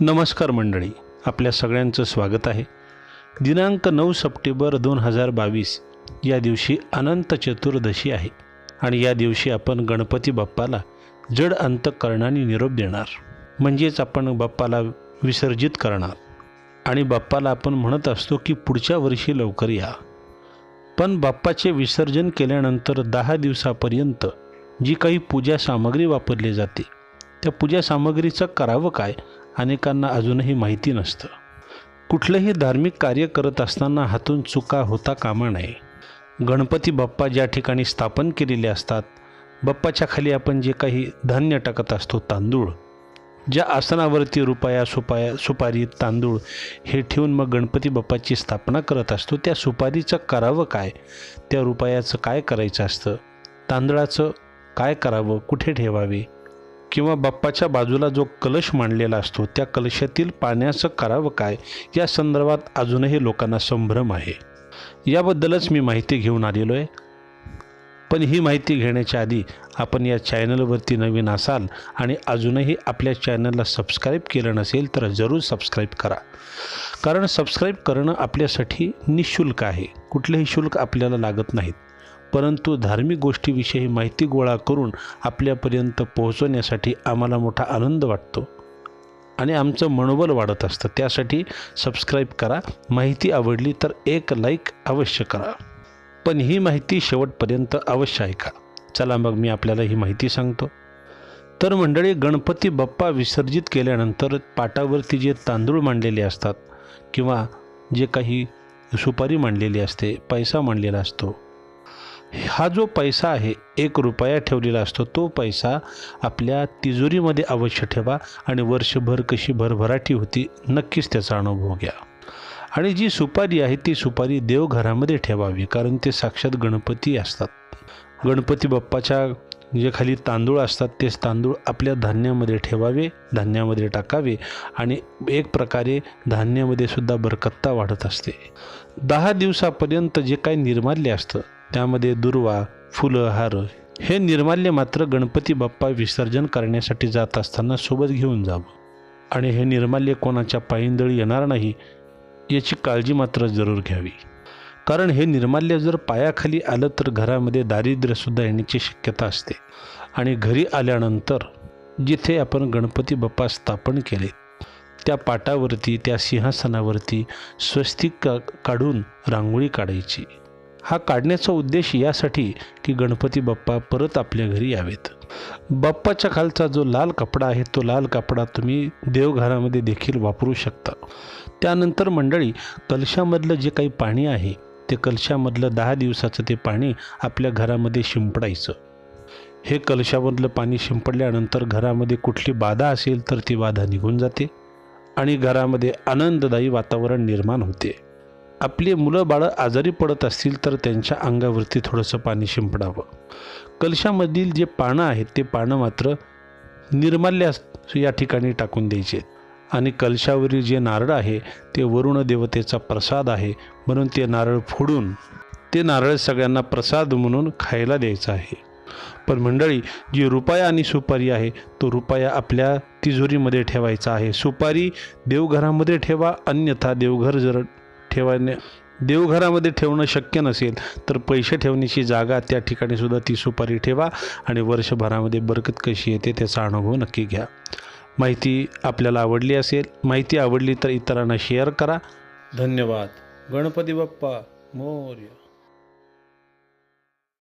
नमस्कार मंडळी आपल्या सगळ्यांचं स्वागत आहे. दिनांक नऊ सप्टेंबर दोन हजार बावीस या दिवशी अनंत चतुर्दशी आहे आणि या दिवशी आपण गणपती बाप्पाला जड अंतकरणाने निरोप देणार. म्हणजेच आपण बाप्पाला विसर्जित करणार आणि बाप्पाला आपण म्हणत असतो की पुढच्या वर्षी लवकर या. पण बाप्पाचे विसर्जन केल्यानंतर दहा दिवसापर्यंत जी काही पूजा सामग्री वापरली जाते त्या पूजा सामग्रीचं करावं काय अनेकांना अजूनही माहिती नसतं. कुठलंही धार्मिक कार्य करत असताना हातून चुका होता कामा नये. गणपती बाप्पा ज्या ठिकाणी स्थापन केलेले असतात बाप्पाच्या खाली आपण जे काही धान्य टाकत असतो तांदूळ ज्या आसनावरती रुपया सुपाया सुपारी तांदूळ हे ठेवून मग गणपती बाप्पाची स्थापना करत असतो त्या सुपारीचं करावं काय? त्या रुपयाचं काय करायचं असतं? तांदळाचं काय करावं? कुठे ठेवावे? किंवा बाप्पाच्या बाजूला जो कलश मांडलेला असतो त्या कलशातील पाण्याचं करावं काय? या संदर्भात अजूनही लोकांना संभ्रम आहे. याबद्दलच मी माहिती घेऊन आलेलो आहे. पण ही माहिती घेण्याच्या आधी आपण या चॅनलवरती नवीन असाल आणि अजूनही आपल्या चॅनलला सबस्क्राईब केलं नसेल तर जरूर सबस्क्राईब करा. कारण सबस्क्राईब करणं आपल्यासाठी निशुल्क आहे. कुठलेही शुल्क आपल्याला लागत नाहीत. परंतु धार्मिक गोष्टीविषयी माहिती गोळा करून आपल्यापर्यंत पोहोचवण्यासाठी आम्हाला मोठा आनंद वाटतो. आणि आमचं मनोबल वाढत असतं. त्यासाठी सबस्क्राईब करा. माहिती आवडली तर एक लाईक अवश्य करा. पण ही माहिती शेवटपर्यंत अवश्य ऐका. चला मग मी आपल्याला ही माहिती सांगतो. तर मंडळी गणपती बाप्पा विसर्जित केल्यानंतर पाटावरती जे तांदूळ मांडलेले असतात किंवा जे काही सुपारी मांडलेली असते पैसा मांडलेला असतो हा जो पैसा आहे एक रुपया ठेवलेला असतो तो पैसा आपल्या तिजोरीमध्ये अवश्य ठेवा आणि वर्षभर कशी भरभराटी होती नक्कीच त्याचा अनुभव घ्या. आणि जी सुपारी आहे ती सुपारी देवघरामध्ये ठेवावी कारण ते साक्षात गणपती असतात. गणपती बाप्पाच्या जे खाली तांदूळ असतात तेच तांदूळ आपल्या धान्यामध्ये ठेवावे धान्यामध्ये टाकावे आणि एक प्रकारे धान्यामध्ये सुद्धा बरकत्ता वाढत असते. दहा दिवसापर्यंत जे काही निर्माल्य असतं त्यामध्ये दुर्वा फुलं हार हे निर्माल्य मात्र गणपती बाप्पा विसर्जन करण्यासाठी जात असताना सोबत घेऊन जावं. आणि हे निर्माल्य कोणाच्या पायंदळी येणार नाही याची काळजी मात्र जरूर घ्यावी. कारण हे निर्माल्य जर पायाखाली आलं तर घरामध्ये दारिद्र्यसुद्धा येण्याची शक्यता असते. आणि घरी आल्यानंतर जिथे आपण गणपती बाप्पा स्थापन केले त्या पाटावरती त्या सिंहासनावरती स्वस्तिक का काढून रांगोळी काढायची. हा काढण्याचा उद्देश यासाठी की गणपती बाप्पा परत आपल्या घरी यावेत. बाप्पाच्या खालचा जो लाल कपडा आहे तो लाल कपडा तुम्ही देवघरामध्ये देखील वापरू शकता. त्यानंतर मंडळी कलशामधलं जे काही पाणी आहे ते कलशामधलं दहा दिवसाचं ते पाणी आपल्या घरामध्ये शिंपडायचं. हे कलशामधलं पाणी शिंपडल्यानंतर घरामध्ये कुठली बाधा असेल तर ती बाधा निघून जाते आणि घरामध्ये आनंददायी वातावरण निर्माण होते. आपली मुलं बाळं आजारी पडत असतील तर त्यांच्या अंगावरती थोडंसं पाणी शिंपडावं. कलशामधील जे पानं आहेत ते पानं मात्र निर्माल्य या ठिकाणी टाकून द्यायचे आणि कलशावरील जे नारळ आहे ते वरुण देवतेचा प्रसाद आहे म्हणून ते नारळ फोडून ते नारळ सगळ्यांना प्रसाद म्हणून खायला द्यायचा आहे. पण मंडळी जी रुपया आणि सुपारी आहे तो रुपया आपल्या तिजोरीमध्ये ठेवायचा आहे. सुपारी देवघरामध्ये ठेवा अन्यथा देवघर जर ठेवाने देवघरामध्ये ठेवणं शक्य नसेल तर पैसे ठेवण्याची जागा त्या ठिकाणी सुद्धा ती सुपारी ठेवा आणि वर्षभरामध्ये बरकत कशी येते त्याचा अनुभव नक्की घ्या. माहिती आपल्याला आवडली असेल माहिती आवडली तर इतरांना शेअर करा. धन्यवाद. गणपती बाप्पा मौर्य.